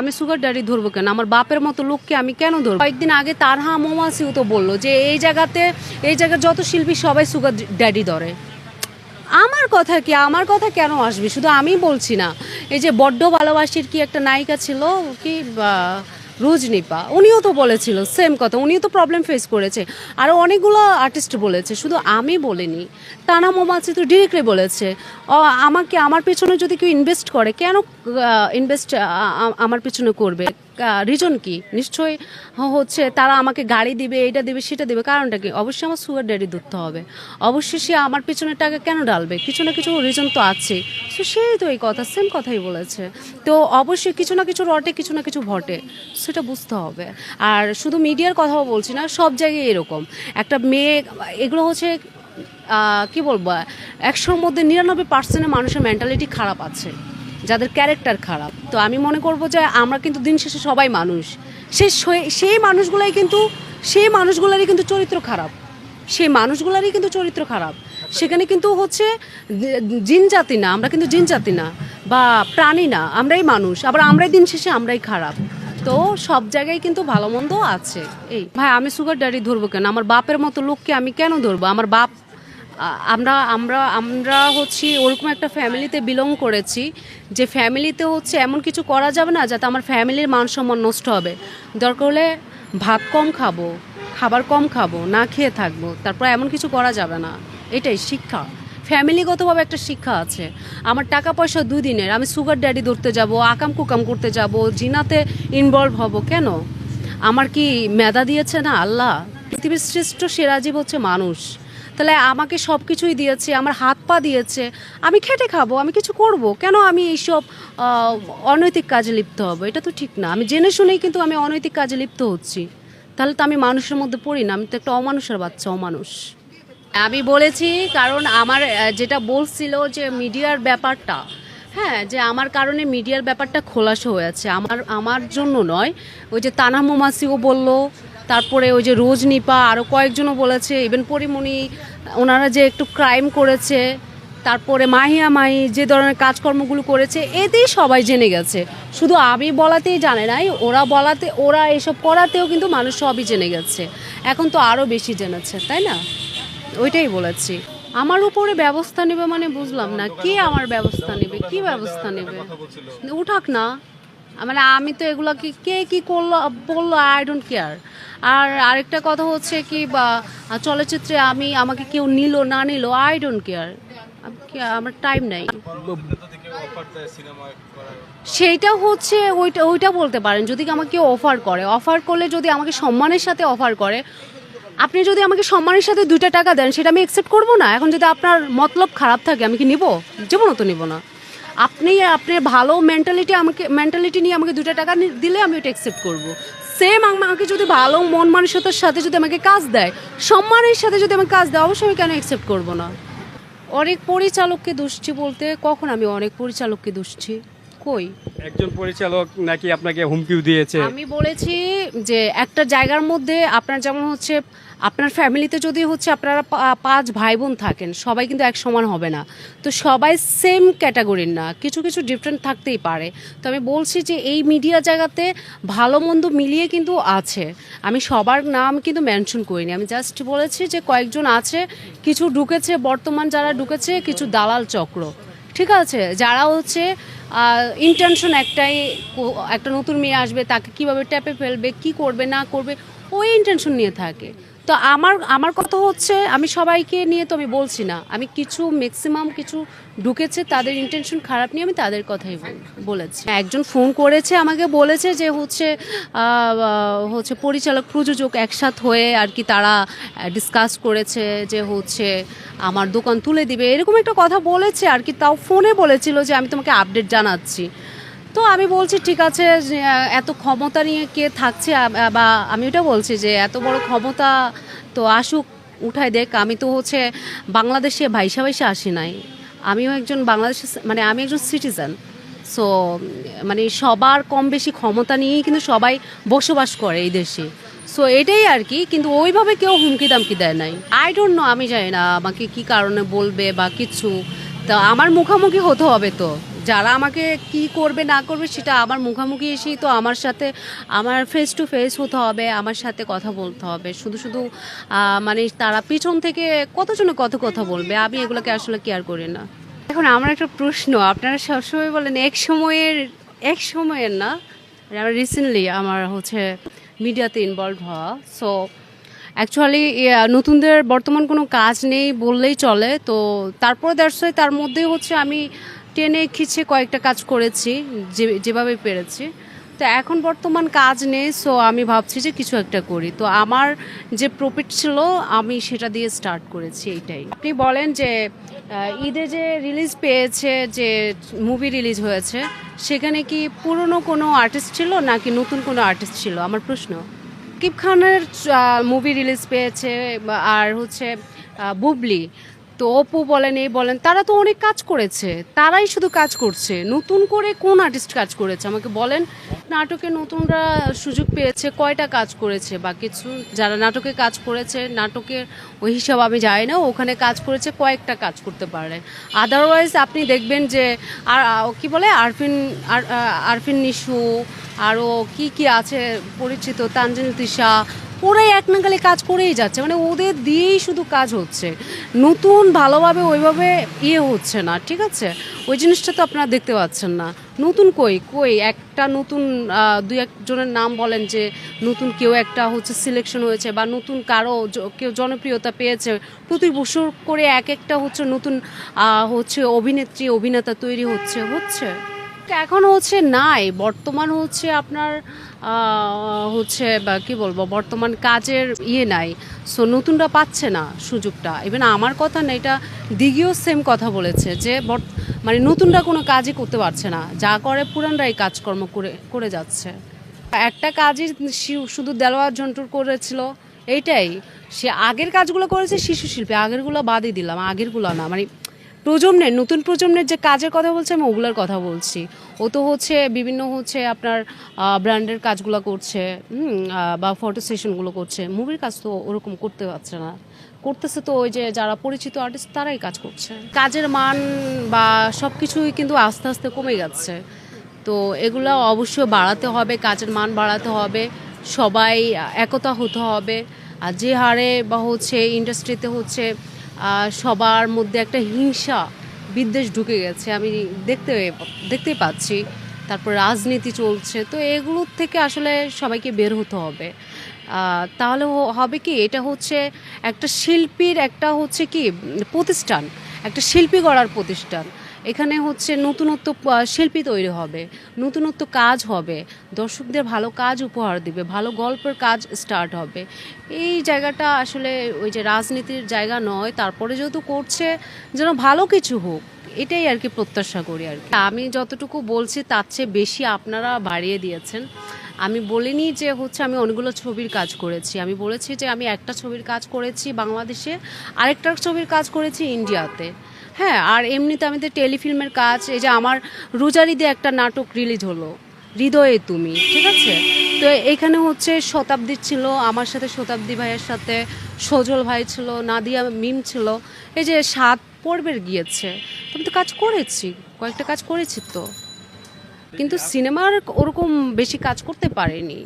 আমি sugar daddy ধরবো কেন? আমার বাপের মতো লোককে আমি কেন ধরবো? কয়েকদিন আগে তারহা মোমাসিও তো বলল যে, এই জায়গাতে, এই জায়গার যত শিল্পী সবাই সুগার ড্যাডি ধরে। আমার কথা কি? আমার কথা কেন আসবে? শুধু আমি বলছি না। এই যে বড্ড ভালোবাসির কি একটা নায়িকা ছিল, কি রোজনিপা, উনিও তো বলেছিল সেম কথা, উনিও তো প্রবলেম ফেস করেছে। আরও অনেকগুলো আর্টিস্ট বলেছে, শুধু আমি বলিনি তানা মোমাচি তো ডিরেক্টলি বলেছে। আমাকে, আমার পেছনে যদি কেউ ইনভেস্ট করে, কেন ইনভেস্ট আমার পেছনে করবে। রিজন কি? নিশ্চয়ই হচ্ছে তারা আমাকে গাড়ি দিবে এটা দিবে, সেটা দিবে। কারণটা কি? অবশ্যই আমার সুগার ড্যাডি ধরতে হবে। অবশ্যই সে আমার পেছনে টাকা কেন ডালবে কিছু না কিছু রিজন তো আছে। তো সেই তো এই কথা সেম কথাই বলেছে। তো অবশ্যই কিছু না কিছু রটে, কিছু না কিছু ঘটে। সেটা বুঝতে হবে। আর শুধু মিডিয়ার কথাও বলছি না, সব জায়গায় এরকম। একটা মেয়ে, এগুলো হচ্ছে কি বলব? একশোর মধ্যে নিরানব্বই পার্সেন্টের মানুষের মেন্টালিটি খারাপ আছে। যাদের ক্যারেক্টার খারাপ। তো আমি মনে করব যে আমরা কিন্তু দিন শেষে সবাই মানুষ। সে সেই মানুষগুলাই কিন্তু, সেই মানুষগুলারই কিন্তু চরিত্র খারাপ। সেই মানুষগুলারই কিন্তু চরিত্র খারাপ। সেখানে কিন্তু হচ্ছে, জিন জাতি না, আমরা কিন্তু জিন জাতি না, বা প্রাণী না, আমরাই মানুষ। আবার আমরাই দিন শেষে আমরাই খারাপ। তো সব জায়গায় কিন্তু ভালো মন্দ আছে। এই, ভাই, আমি সুগার ড্যাডি ধরবো কেন? আমার বাপের মতো লোককে আমি কেন ধরবো? আমার বাপ আমরা আমরা আমরা হচ্ছি ওরকম একটা ফ্যামিলিতে বিলং করেছি, যে ফ্যামিলিতে হচ্ছে এমন কিছু করা যাবে না যাতে আমার ফ্যামিলির মান সম্মান নষ্ট হবে। দরকার হলে ভাত কম খাব, খাবার কম খাব, না খেয়ে থাকব, তারপর এমন কিছু করা যাবে না। এটাই শিক্ষা। ফ্যামিলিগতভাবে একটা শিক্ষা আছে। আমার টাকা পয়সা দুদিনের, আমি সুগার ড্যাডি ধরতে যাব আকাম কুকাম করতে যাব, জিনাতে ইনভলভ হব, কেন? আমার কি মেধা দিয়েছে না? আল্লাহ। পৃথিবীর শ্রেষ্ঠ সেরা জীব হচ্ছে মানুষ। তাহলে আমাকে সব কিছুই দিয়েছে, আমার হাত পা দিয়েছে, আমি খেটে খাব, আমি কিছু করব? কেন আমি এইসব অনৈতিক কাজে লিপ্ত হব? এটা তো ঠিক না। আমি জেনে শুনেই কিন্তু আমি অনৈতিক কাজে লিপ্ত হচ্ছি। তাহলে তো আমি মানুষের মধ্যে পড়ি না, আমি তো একটা অমানুষের বাচ্চা, অমানুষ। আমি বলেছি, কারণ আমার যেটা বলছিল যে মিডিয়ার ব্যাপারটা হ্যাঁ যে আমার কারণে মিডিয়ার ব্যাপারটা খোলাসা হয়েছে আমার আমার জন্য নয়, ওই যে তানা মোমাসিও বলল তারপরে ওই যে রোজনিপা আরও কয়েকজনও বলেছে ইভেন পরিমণি, ওনারা যে একটু ক্রাইম করেছে, তারপরে মাহিয়া মাহি যে ধরনের কাজকর্মগুলো করেছে, এতেই সবাই জেনে গেছে। শুধু আমি বলাতেই জানে নাই, ওরা বলাতে, ওরা এসব করাতেও কিন্তু মানুষ সবই জেনে গেছে। এখন তো আরও বেশি জেনেছে, তাই না? ওইটাই বলেছি। আমার উপরে ব্যবস্থা নেবে মানে বুঝলাম না, কে আমার ব্যবস্থা নেবে, কি ব্যবস্থা নেবে? উঠাক না। মানে আমি তো এগুলো কি কে কি করল, বলল আই ডোন্ট কেয়ার আর আরেকটা কথা হচ্ছে কি, বা চলচ্চিত্রে আমি, আমাকে কেউ নিল, না নিল আই ডোন্ট কেয়ার আমার টাইম নাই। সেইটা হচ্ছে, ওইটা ওইটা বলতে পারেন, যদি আমাকে কেউ অফার করে। অফার করলে যদি আমাকে সম্মানের সাথে অফার করে, আপনি যদি আমাকে সম্মানের সাথে দুইটা টাকা দেন, সেটা আমি অ্যাকসেপ্ট করব না? এখন যদি আপনার মতলব খারাপ থাকে, আমি কি নিব? জীবনও তো নিব না। আপনি আপনার ভালো মেন্টালিটি আমাকে মেন্টালিটি নিয়ে আমাকে দুটা টাকা দিলে আমি ওটা অ্যাকসেপ্ট করব। সেম আমাকে যদি ভালো মন মানসিকতার সাথে যদি আমাকে কাজ দেয়, সম্মানের সাথে যদি আমাকে কাজ দেয়, অবশ্যই আমি কেন অ্যাকসেপ্ট করব না? অনেক পরিচালককে দুষছি বলতে, কখন আমি অনেক পরিচালককে দুষছি? কই? একজন পরিচালক নাকি আপনাকে হুমকিও দিয়েছে? আমি বলেছি যে একটা জায়গার মধ্যে আপনার যেমন হচ্ছে আপনার ফ্যামিলিতে যদি হচ্ছে আপনারা পাঁচ ভাই বোন থাকেন সবাই কিন্তু এক সমান হবে না। তো সবাই সেম ক্যাটাগরির না কিছু কিছু ডিফারেন্ট থাকতেই পারে। তো আমি বলছি যে এই মিডিয়া জায়গাতে ভালো মন্দ মিলিয়ে কিন্তু আছে। আমি সবার নাম কিন্তু মেনশন করিনি। আমি জাস্ট বলেছি যে কয়েকজন আছে কিছু ঢুকেছে বর্তমান যারা ঢুকেছে কিছু দালাল চক্র। ঠিক আছে, যারা হচ্ছে ইন্টেনশন একটাই একটা নতুন মেয়ে আসবে, তাকে কীভাবে ট্যাপে ফেলবে, কি করবে, না করবে, ওই ইন্টেনশন নিয়ে থাকে। তো আমার আমার কথা হচ্ছে, আমি সবাইকে নিয়ে তো আমি বলছি না। আমি কিছু ম্যাক্সিমাম কিছু ঢুকেছে, তাদের ইন্টেনশন খারাপ নিয়ে আমি তাদের কথাই বল- বলেছি। একজন ফোন করেছে, আমাকে বলেছে যে হচ্ছে হচ্ছে পরিচালক প্রযোজক একসাথ হয়ে আর কি তারা ডিসকাস করেছে যে হচ্ছে আমার দোকান তুলে দিবে। এরকম একটা কথা বলেছে আর কি, তাও ফোনে বলেছিল যে আমি তোমাকে আপডেট জানাচ্ছি। তো আমি বলছি, ঠিক আছে এত ক্ষমতা নিয়ে কে থাকছে? বা আমি ওটা বলছি যে, এত বড় ক্ষমতা তো আসুক, উঠায় দেখ, আমি তো হচ্ছে বাংলাদেশে ভাইসা ভাইসা আসি নাই। আমিও একজন বাংলাদেশে মানে আমি একজন সিটিজেন সো মানে সবার কম বেশি ক্ষমতা নিয়েই কিন্তু সবাই বসবাস করে এই দেশে। সো এটাই আর কি, কিন্তু ওইভাবে কেউ হুমকি দামকি দেয় নাই। আই ডোন্ট নো আমি জানি না আমাকে কি কারণে বলবে বা কিছু, তো আমার মুখোমুখি হতে হবে তো। যারা আমাকে কি করবে, না করবে, সেটা আমার মুখামুখি এসেই তো আমার সাথে, আমার ফেস টু ফেস হতে হবে, আমার সাথে কথা বলতে হবে। শুধু শুধু মানে তারা পিছন থেকে কতজনে কত কথা বলবে, আমি এগুলোকে আসলে কেয়ার করি না। এখন আমার একটা প্রশ্ন, আপনারা সবসময় বলেন এক সময়ের এক সময়ের না রিসেন্টলি আমার হচ্ছে মিডিয়াতে ইনভলভ হওয়া। সো অ্যাকচুয়ালি নতুনদের বর্তমান কোনো কাজ নেই বললেই চলে। তো তারপর দ্যাটস তার মধ্যে হচ্ছে আমি টেনে খিচে কয়েকটা কাজ করেছি, যে, যেভাবে পেরেছি। তো এখন বর্তমান কাজ নেই সো আমি ভাবছি যে কিছু একটা করি। তো আমার যে প্রফিট ছিল, আমি সেটা দিয়ে স্টার্ট করেছি এইটাই। আপনি বলেন যে ঈদে যে রিলিজ পেয়েছে, যে মুভি রিলিজ হয়েছে, সেখানে কি পুরনো কোনো আর্টিস্ট ছিল, নাকি নতুন কোনো আর্টিস্ট ছিল? আমার প্রশ্ন। কিব খানের মুভি রিলিজ পেয়েছে আর হচ্ছে বুবলি। তো অপু বলেন, এই বলেন, তারা তো অনেক কাজ করেছে, তারাই শুধু কাজ করছে। নতুন করে কোন আর্টিস্ট কাজ করেছে? আমাকে বলেন, নাটকে নতুনরা সুযোগ পেয়েছে, কয়টা কাজ করেছে বা কিছু? যারা নাটকে কাজ করেছে নাটকের ওই হিসাব আমি যাই না, ওখানে কাজ করেছে, কয়েকটা কাজ করতে পারে। আদারওয়াইজ আপনি দেখবেন যে, আর কি বলে, আরফিন, আর- আরফিন নিশু, আরও কি কি আছে পরিচিত? তানজিন তিশা ওরাই এক নাগালে কাজ করেই যাচ্ছে। মানে ওদের দিয়েই শুধু কাজ হচ্ছে। নতুন ভালোভাবে ওইভাবে ইয়ে হচ্ছে না, ঠিক আছে? ওই জিনিসটা তো আপনারা দেখতে পাচ্ছেন না। নতুন কই? কই? একটা নতুন দু একজনের নাম বলেন যে নতুন কেউ একটা হচ্ছে সিলেকশন হয়েছে বা নতুন কারও কেউ জনপ্রিয়তা পেয়েছে। প্রতি বছর করে এক একটা হচ্ছে নতুন হচ্ছে অভিনেত্রী, অভিনেতা তৈরি হচ্ছে হচ্ছে? এখন হচ্ছে নাই। বর্তমান হচ্ছে আপনার হচ্ছে বা কি বলব, বর্তমান কাজের ইয়ে নাই। সো নতুনরা পাচ্ছে না সুযোগটা। ইভেন আমার কথা না, এটা দিঘিও সেম কথা বলেছে যে মানে নতুনরা কোনো কাজই করতে পারছে না। যা করে পুরানরাই কাজকর্ম করে করে যাচ্ছে। একটা কাজই শুধু দেলোয়ার ঝন্টুর করেছিল, এইটাই। সে আগের কাজগুলো করেছে শিশু শিল্পী আগেরগুলো বাদই দিলাম, আগেরগুলো না। মানে প্রজন্মের, নতুন প্রজন্মের যে কাজের কথা বলছে, আমি ওগুলোর কথা বলছি। ও তো হচ্ছে বিভিন্ন হচ্ছে আপনার ব্র্যান্ডের কাজগুলো করছে বা ফটো সেশনগুলো করছে। মুভির কাজ তো ওরকম করতে পারছে না। করতেছে তো ওই যে যারা পরিচিত আর্টিস্ট তারাই কাজ করছে। কাজের মান বা সব কিছুই কিন্তু আস্তে আস্তে কমে যাচ্ছে। তো এগুলো অবশ্যই বাড়াতে হবে, কাজের মান বাড়াতে হবে, সবাই একতা হতে হবে। আর যে হারে বা হচ্ছে ইন্ডাস্ট্রিতে হচ্ছে সবার মধ্যে একটা হিংসা, বিদ্বেষ ঢুকে গেছে। আমি দেখতে দেখতে পাচ্ছি। তারপর রাজনীতি চলছে। তো এগুলোর থেকে আসলে সবাইকে বের হতে হবে। তাহলে হবে কি? এটা হচ্ছে একটা শিল্পীর একটা হচ্ছে কি, প্রতিষ্ঠান। একটা শিল্পী গড়ার প্রতিষ্ঠান। এখানে হচ্ছে নতুনত্ব শিল্পী তৈরি হবে, নতুনত্ব কাজ হবে, দর্শকদের ভালো কাজ উপহার দিবে, ভালো গল্পের কাজ স্টার্ট হবে। এই জায়গাটা আসলে ওই যে রাজনীতির জায়গা নয়, তারপরে যেহেতু করছে, যেন ভালো কিছু হোক, এটাই আর কি প্রত্যাশা করি আর কি। আমি যতটুকু বলছি, তার চেয়ে বেশি আপনারা বাড়িয়ে দিয়েছেন। আমি বলিনি যে হচ্ছে আমি অনেকগুলো ছবির কাজ করেছি। আমি বলেছি যে আমি একটা ছবির কাজ করেছি বাংলাদেশে, আরেকটা ছবির কাজ করেছি ইন্ডিয়াতে। হ্যাঁ আর এমনিতে আমি তো টেলিফিল্মের কাজ, এই যে আমার রোজারিদে একটা নাটক রিলিজ হলো, হৃদয়ে তুমি, ঠিক আছে? তো এখানে হচ্ছে শতাব্দী ছিল, আমার সাথে শতাব্দী ভাইয়ের সাথে, সজল ভাই ছিল, নাদিয়া মিম ছিল, এই যে সাত পর্বের গিয়েছে আমি তো কাজ করেছি, কয়েকটা কাজ করেছি তো। কিন্তু সিনেমার ওরকম বেশি কাজ করতে পারেনি।